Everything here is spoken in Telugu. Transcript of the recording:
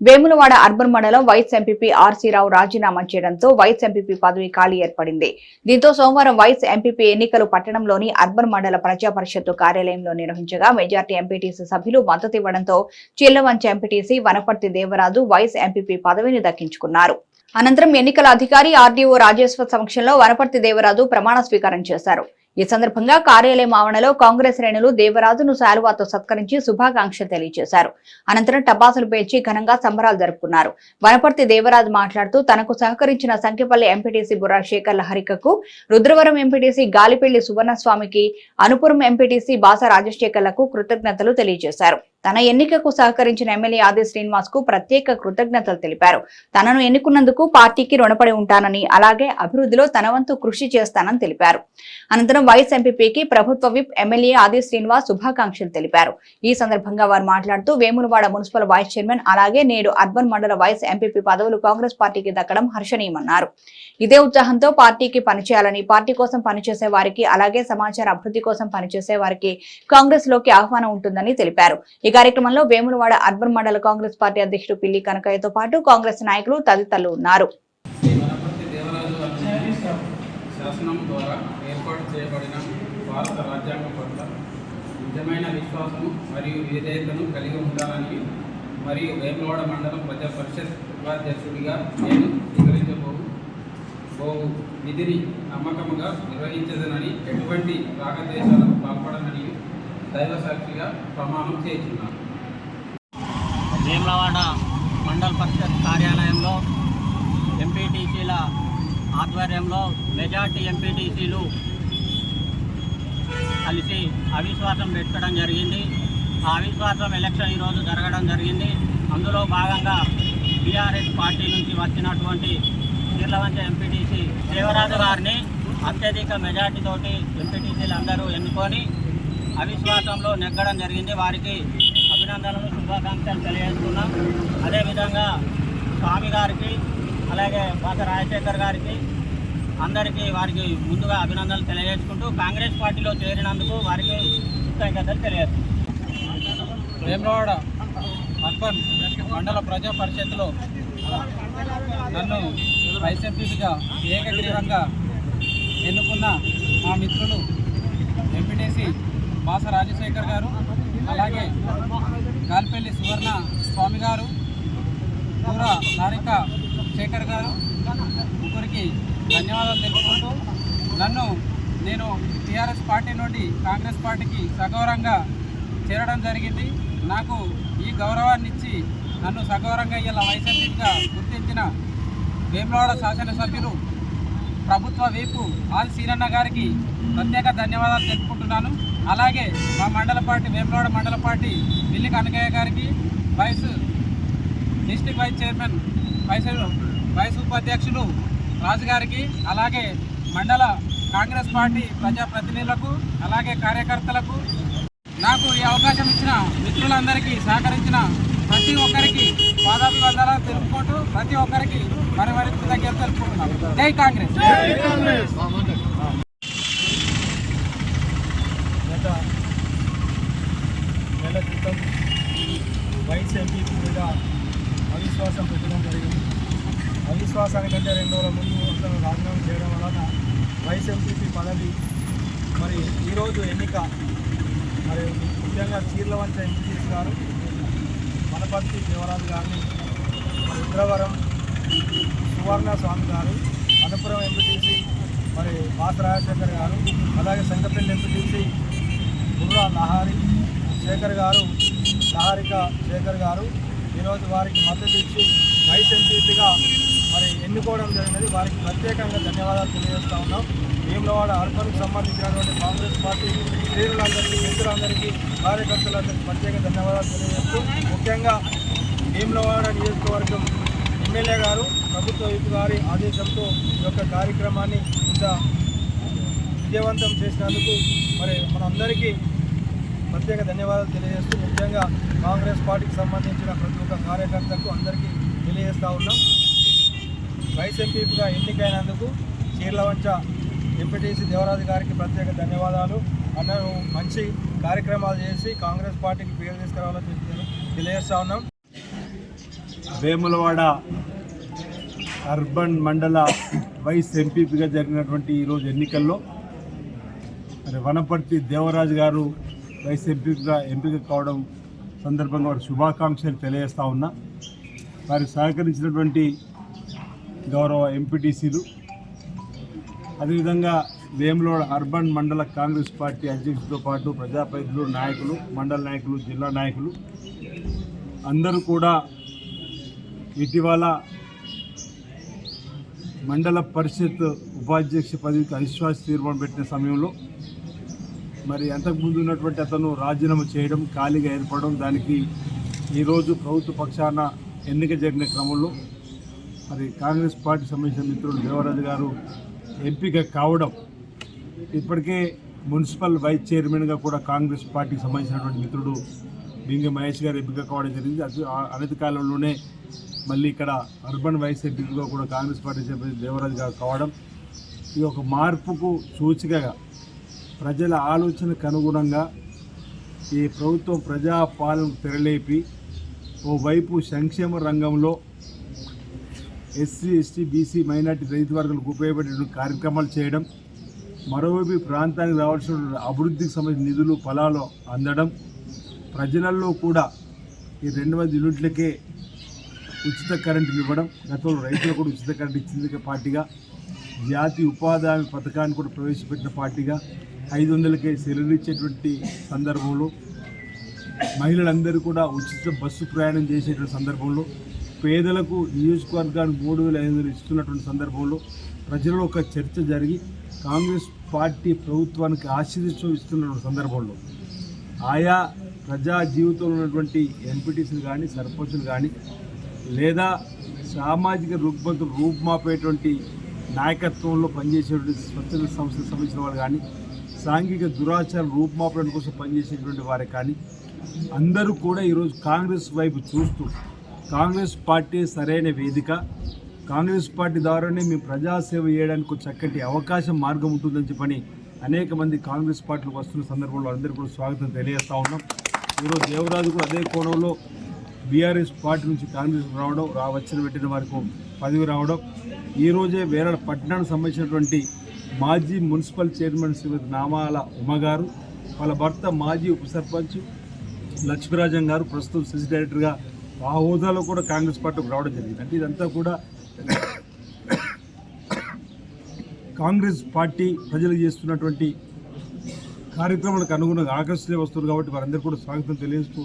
వేములవాడ అర్బన్ మండలం వైస్ ఎంపీపీ ఆర్సీరావు రాజీనామా చేయడంతో వైస్ ఎంపీపీ పదవి ఖాళీ ఏర్పడింది. దీంతో సోమవారం వైస్ ఎంపీపీ ఎన్నికలు పట్టణంలోని అర్బన్ మండల ప్రజా పరిషత్తు కార్యాలయంలో నిర్వహించగా మెజార్టీ ఎంపీటీసీ సభ్యులు మద్దతు ఇవ్వడంతో Chillavancha MPTC Vanaparthi Devaraju vice MPP పదవిని దక్కించుకున్నారు. అనంతరం ఎన్నికల అధికారి ఆర్డీఓ రాజేశ్వర్ సమక్షంలో వనపర్తి దేవరాజు ప్రమాణ స్వీకారం చేశారు. ఈ సందర్భంగా కార్యాలయం ఆవరణలో కాంగ్రెస్ శ్రేణులు దేవరాజును శాలువాతో సత్కరించి శుభాకాంక్షలు తెలియజేశారు. అనంతరం టపాసులు పేర్చి ఘనంగా సంబరాలు జరుపుకున్నారు. వనపర్తి దేవరాజు మాట్లాడుతూ తనకు సహకరించిన సంఖ్యపల్లి ఎంపీటీసీ బుర్రా శేఖర్ల హరికకు రుద్రవరం ఎంపీటీసీ గాలిపెళ్ళి సువర్ణస్వామికి అనుపురం ఎంపీటీసీ బాస రాజశేఖర్లకు కృతజ్ఞతలు తెలియజేశారు. తన ఎన్నికకు సహకరించిన ఎమ్మెల్యే ఆది శ్రీనివాస్కు ప్రత్యేక కృతజ్ఞతలు తెలిపారు. తనను ఎన్నుకున్నందుకు పార్టీకి రుణపడి ఉంటానని అలాగే అభివృద్ధిలో తన వంతు కృషి చేస్తానని తెలిపారు. అనంతరం వైస్ ఎంపీపీకి ప్రభుత్వ విప్ ఎమ్మెల్యే ఆది శ్రీనివాస్ శుభాకాంక్షలు తెలిపారు. ఈ సందర్భంగా వారు మాట్లాడుతూ వేములవాడ మున్సిపల్ వైస్ చైర్మన్ అలాగే నేడు అర్బన్ మండల వైస్ ఎంపీపీ పదవులు కాంగ్రెస్ పార్టీకి దక్కడం హర్షణీయమన్నారు. ఇదే ఉత్సాహంతో పార్టీకి పనిచేయాలని పార్టీ కోసం పనిచేసే వారికి అలాగే సమాచార అభివృద్ధి కోసం పనిచేసే వారికి కాంగ్రెస్లోకి ఆహ్వానం ఉంటుందని తెలిపారు. ఇక కార్యక్రమంలో వేములవాడ అర్బన్ మండల కాంగ్రెస్ పార్టీ అధ్యక్షుడు పిల్లి కనకయ్యతో పాటు కాంగ్రెస్ నాయకులు తదితరులు ఉన్నారు. శాసనం ద్వారా ఏర్పాటు చేయబడిన భారత రాజ్యాంగం పట్ల నిజమైన విశ్వాసము మరియు విధేయతను కలిగి ఉండాలని మరియు వేములవాడ మండలం ప్రజా పరిషత్ ఉపాధ్యక్షుడిగా నేను స్వీకరించబోవు బోవు. విధిని నమ్మకముగా నిర్వహించదనని ఎటువంటి రాగద్వేషాలకు పాల్పడనని దైవ సాక్షిగా ప్రమాణం చేస్తున్నాను. భీమలవాడ మండల పరిషత్ కార్యాలయంలో ఎంపీటీసీల ఆధ్వర్యంలో మెజార్టీ ఎంపీటీసీలు కలిసి అవిశ్వాసం పెట్టడం జరిగింది. ఆ అవిశ్వాసం ఎలక్షన్ ఈరోజు జరగడం జరిగింది. అందులో భాగంగా టీఆర్ఎస్ పార్టీ నుంచి వచ్చినటువంటి కీర్లవంచ ఎంపీటీసీ దేవరాజు గారిని అత్యధిక మెజార్టీతోటి ఎంపీటీసీలు అందరూ ఎన్నుకొని అవిశ్వాసంలో నెగ్గడం జరిగింది. వారికి అభినందనలు శుభాకాంక్షలు తెలియజేస్తున్నాం. అదేవిధంగా స్వామి గారికి అలాగే పాత రాజశేఖర్ గారికి అందరికీ వారికి ముందుగా అభినందనలు తెలియజేసుకుంటూ కాంగ్రెస్ పార్టీలో చేరినందుకు వారికి కృతజ్ఞతలు తెలియజేస్తున్నాం. అర్బన్ మండల ప్రజా పరిషత్లో నన్ను వైస్ ఎంపీగా ఏకగ్రీవంగా ఎన్నుకున్న మా మిత్రులు ఎంపీటీసీ బాస రాజశేఖర్ గారు అలాగే గాల్పల్లి సువర్ణ స్వామి గారు పూర నారిక శేఖర్ గారు ముగ్గురికి ధన్యవాదాలు తెలుపుకుంటూ నన్ను నేను టీఆర్ఎస్ పార్టీ నుండి కాంగ్రెస్ పార్టీకి సగౌరవంగా చేరడం జరిగింది. నాకు ఈ గౌరవాన్ని ఇచ్చి నన్ను సగౌరవంగా ఇలా వైసీపీగా గుర్తించిన వేములవాడ శాసనసభ్యులు ప్రభుత్వ వైపు ఆల్ సీనన్న గారికి ప్రత్యేక ధన్యవాదాలు తెలుపుకుంటున్నాను. అలాగే మా మండల పార్టీ వేములవాడ మండల పార్టీ మిల్లి కనకయ్య గారికి vice district vice chairman vice vice ఉపాధ్యక్షులు రాజు గారికి అలాగే మండల కాంగ్రెస్ పార్టీ ప్రజాప్రతినిధులకు అలాగే కార్యకర్తలకు నాకు ఈ అవకాశం ఇచ్చిన మిత్రులందరికీ సహకరించిన ప్రతి ఒక్కరికి పాదాభివందనాలు తెలుపుకుంటూ ప్రతి ఒక్కరికి మరి మరి దగ్గర తెలుపుకుంటున్నాను జై కాంగ్రెస్! వైస్ ఎంపీపీ మీద అవిశ్వాసం పెట్టడం జరిగింది. అవిశ్వాసానికంటే రెండు రోజుల ముందు అసలు రాజీనామా చేయడం వలన వైస్ ఎంపీపీ పదవి. మరి ఈరోజు ఎన్నిక. మరి ముఖ్యంగా చీర్లవంచ ఎంపీసీ గారు వనపర్తి దేవరాజు గారిని మరి ఉగ్రవరం సువర్ణ స్వామి గారు అనుపురం ఎంపీటీసీ మరి వాస రాజశేఖర్ గారు అలాగే సంగపల్లి ఎంపీటీసీ బుర్రా లహారి శేఖర్ గారు సహారిక శేఖర్ గారు ఈరోజు వారికి మద్దతు ఇచ్చి వైస్ ఎంపీపీగా మరి ఎన్నుకోవడం జరిగినది. వారికి ప్రత్యేకంగా ధన్యవాదాలు తెలియజేస్తూ ఉన్నాం. భీమలవాడ అర్బన్కి సంబంధించినటువంటి కాంగ్రెస్ పార్టీ శ్రేణులందరికీ మిత్రులందరికీ కార్యకర్తలందరికీ ప్రత్యేక ధన్యవాదాలు తెలియజేస్తూ ముఖ్యంగా భీమలవాడ నియోజకవర్గం ఎమ్మెల్యే గారు ప్రభుత్వ విప్ గారి ఆదేశంతో ఈ యొక్క కార్యక్రమాన్ని ఇంత విజయవంతం చేసినందుకు మరి మనందరికీ ప్రత్యేక ధన్యవాదాలు తెలియజేస్తూ ముఖ్యంగా కాంగ్రెస్ పార్టీకి సంబంధించిన ప్రతి ఒక్క కార్యకర్తకు అందరికీ తెలియజేస్తూ ఉన్నాం. వైస్ ఎంపీగా ఎన్నికైనందుకు చీర్లవంచ ఎంపీటీసీ దేవరాజు గారికి ప్రత్యేక ధన్యవాదాలు. అన్నను మంచి కార్యక్రమాలు చేసి కాంగ్రెస్ పార్టీకి పేరు తీసుకురావాలని చెప్పి తెలియజేస్తా ఉన్నాం. వేములవాడ అర్బన్ మండల వైస్ ఎంపీపీగా జరిగినటువంటి ఈరోజు ఎన్నికల్లో మరి వనపర్తి దేవరాజు గారు వైస్ ఎంపీగా ఎంపిక కావడం సందర్భంగా వారి శుభాకాంక్షలు తెలియజేస్తా ఉన్నా. వారికి సహకరించినటువంటి గౌరవ ఎంపీటీసీలు అదేవిధంగా వేములోడ అర్బన్ మండల కాంగ్రెస్ పార్టీ అధ్యక్షులతో పాటు ప్రజాప్రతినిధులు నాయకులు మండల నాయకులు జిల్లా నాయకులు అందరూ కూడా ఇటీవల మండల పరిషత్ ఉపాధ్యక్ష పదవికి అవిశ్వాస తీర్మానం పెట్టిన సమయంలో మరి అంతకుముందు ఉన్నటువంటి అతను రాజీనామా చేయడం ఖాళీగా ఏర్పడడం దానికి ఈరోజు ప్రభుత్వ పక్షాన ఎన్నిక జరిగిన క్రమంలో మరి కాంగ్రెస్ పార్టీ సంబంధించిన మిత్రుడు దేవరాజు గారు ఎంపిక కావడం ఇప్పటికే మున్సిపల్ వైస్ చైర్మన్గా కూడా కాంగ్రెస్ పార్టీకి సంబంధించినటువంటి మిత్రుడు బింగ మహేష్ గారు ఎంపిక కావడం జరిగింది. అది అనతి కాలంలోనే మళ్ళీ ఇక్కడ అర్బన్ వైస్ ఎంపీగా కూడా కాంగ్రెస్ పార్టీ దేవరాజు గారు కావడం ఇది ఒక మార్పుకు సూచికగా ప్రజల ఆలోచనకు అనుగుణంగా ఈ ప్రభుత్వం ప్రజాపాలన తెరలేపి ఓవైపు సంక్షేమ రంగంలో ఎస్సీ ఎస్టీ బీసీ మైనార్టీ రైతు వర్గాలకు ఉపయోగపడే కార్యక్రమాలు చేయడం మరోవైపు ప్రాంతానికి రావాల్సిన అభివృద్ధికి సంబంధించిన నిధులు ఫలాలు అందడం ప్రజలలో కూడా ఈ రెండు వందల యూనిట్లకే ఉచిత కరెంటు ఇవ్వడం గతంలో రైతులకు కూడా ఉచిత కరెంటు ఇచ్చింది పార్టీగా జాతి ఉపాధి హామీ పథకాన్ని కూడా ప్రవేశపెట్టిన పార్టీగా ఐదు వందలకే సెలవులు ఇచ్చేటువంటి సందర్భంలో మహిళలందరూ కూడా ఉచిత బస్సు ప్రయాణం చేసేటువంటి సందర్భంలో పేదలకు నియోజకవర్గానికి మూడు వేల ఐదు వందలు ఇస్తున్నటువంటి సందర్భంలో ప్రజల్లో ఒక చర్చ జరిగి కాంగ్రెస్ పార్టీ ప్రభుత్వానికి ఆశీర్వచం ఇస్తున్నటువంటి సందర్భంలో ఆయా ప్రజా జీవితంలో ఉన్నటువంటి ఎంపీటీసీలు కానీ సర్పంచులు కానీ లేదా సామాజిక రుగ్మతులు రూపుమాపేటువంటి నాయకత్వంలో పనిచేసేటువంటి స్వచ్ఛంద సంస్థలకు సంబంధించిన వాళ్ళు కానీ సాంఘిక దురాచార రూపుమాపడం కోసం పనిచేసేటువంటి వారే కానీ అందరూ కూడా ఈరోజు కాంగ్రెస్ వైపు చూస్తూ కాంగ్రెస్ పార్టీ సరైన వేదిక కాంగ్రెస్ పార్టీ ద్వారానే మేము ప్రజాసేవ చేయడానికి చక్కటి అవకాశం మార్గం ఉంటుందని చెప్పని అనేక మంది కాంగ్రెస్ పార్టీలకు వస్తున్న సందర్భంలో అందరూ కూడా స్వాగతం తెలియజేస్తా ఉన్నాం. ఈరోజు దేవరాజు కూడా అదే కోణంలో బీఆర్ఎస్ పార్టీ నుంచి కాంగ్రెస్ రావడం రా వచ్చిన పెట్టిన వారికి పదవి రావడం ఈరోజే వేరే పట్టణానికి సంబంధించినటువంటి మాజీ మున్సిపల్ చైర్మన్ శ్రీమతి నామాల ఉమ్మగారు వాళ్ళ భర్త మాజీ ఉప సర్పంచ్ లక్ష్మీరాజన్ గారు ప్రస్తుతం సిసి డైరెక్టర్గా ఆ హోదాలో కూడా కాంగ్రెస్ పార్టీకి రావడం జరిగింది. అంటే ఇదంతా కూడా కాంగ్రెస్ పార్టీ ప్రజలు చేస్తున్నటువంటి కార్యక్రమాలకు అనుగుణంగా ఆకర్షణ వస్తున్నారు కాబట్టి వారందరూ కూడా స్వాగతం తెలియజేస్తూ